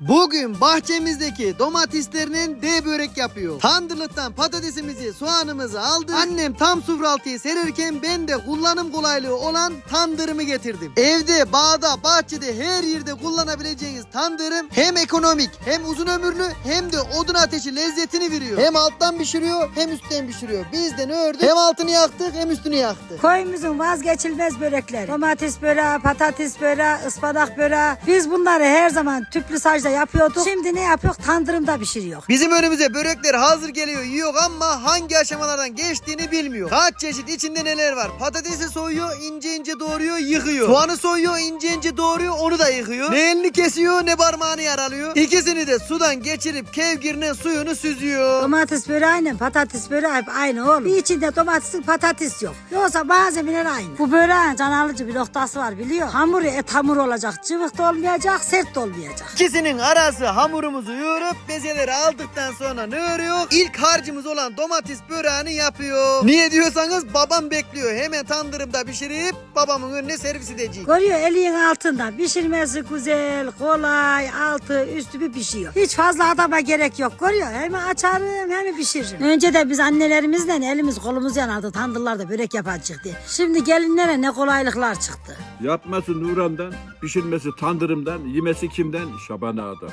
Bugün bahçemizdeki domateslerinin D börek yapıyor. Tandırlıktan patatesimizi, soğanımızı aldık. Annem tam sufraltıyı serirken ben de kullanım kolaylığı olan tandırımı getirdim. Evde, bağda, bahçede her yerde kullanabileceğiniz tandırım hem ekonomik hem uzun ömürlü hem de odun ateşi lezzetini veriyor. Hem alttan pişiriyor hem üstten pişiriyor. Biz de ne ördük? Hem altını yaktık hem üstünü yaktık. Koyumuzun vazgeçilmez börekleri. Domates böreği, patates böreği, ıspanak böreği. Biz bunları her zaman tüplü sacda yapıyorduk. Şimdi ne yapıyor? Tandırımda pişiriyor. Bizim önümüze börekler hazır geliyor yiyor ama hangi aşamalardan geçtiğini bilmiyor. Kaç çeşit içinde neler var. Patatesi soyuyor ince ince doğruyor yıkıyor. Soğanı soyuyor ince ince doğruyor onu da yıkıyor. Ne elini kesiyor ne parmağını yaralıyor. İkisini de sudan geçirip kevgirine suyunu süzüyor. Domates böreğiyle patates böreği aynı oğlum. Bir içinde domates patates yok. Yoksa malzemeler aynı. Bu böreğin can alıcı bir noktası var biliyor. Hamuru et hamur olacak. Cıvık da olmayacak, sert de olmayacak. İkisinin arası hamurumuzu yoğurup bezeleri aldıktan sonra ne örüyor? İlk harcımız olan domates böreğini yapıyor. Niye diyorsanız babam bekliyor. Hemen tandırımda pişirip babamın önüne servis edecek. Görüyor elin altında. Pişirmesi güzel, kolay, altı, üstü bir pişiyor. Hiç fazla adama gerek yok. Görüyor. Hem açarım hem pişiririm. Önce de biz annelerimizle elimiz kolumuz yanardı. Tandırlarda börek yapacaktık. Şimdi gelinlere ne kolaylıklar çıktı. Yapması Nuran'dan, pişirmesi tandırımdan, yemesi kimden? Şaban Ağa'dan.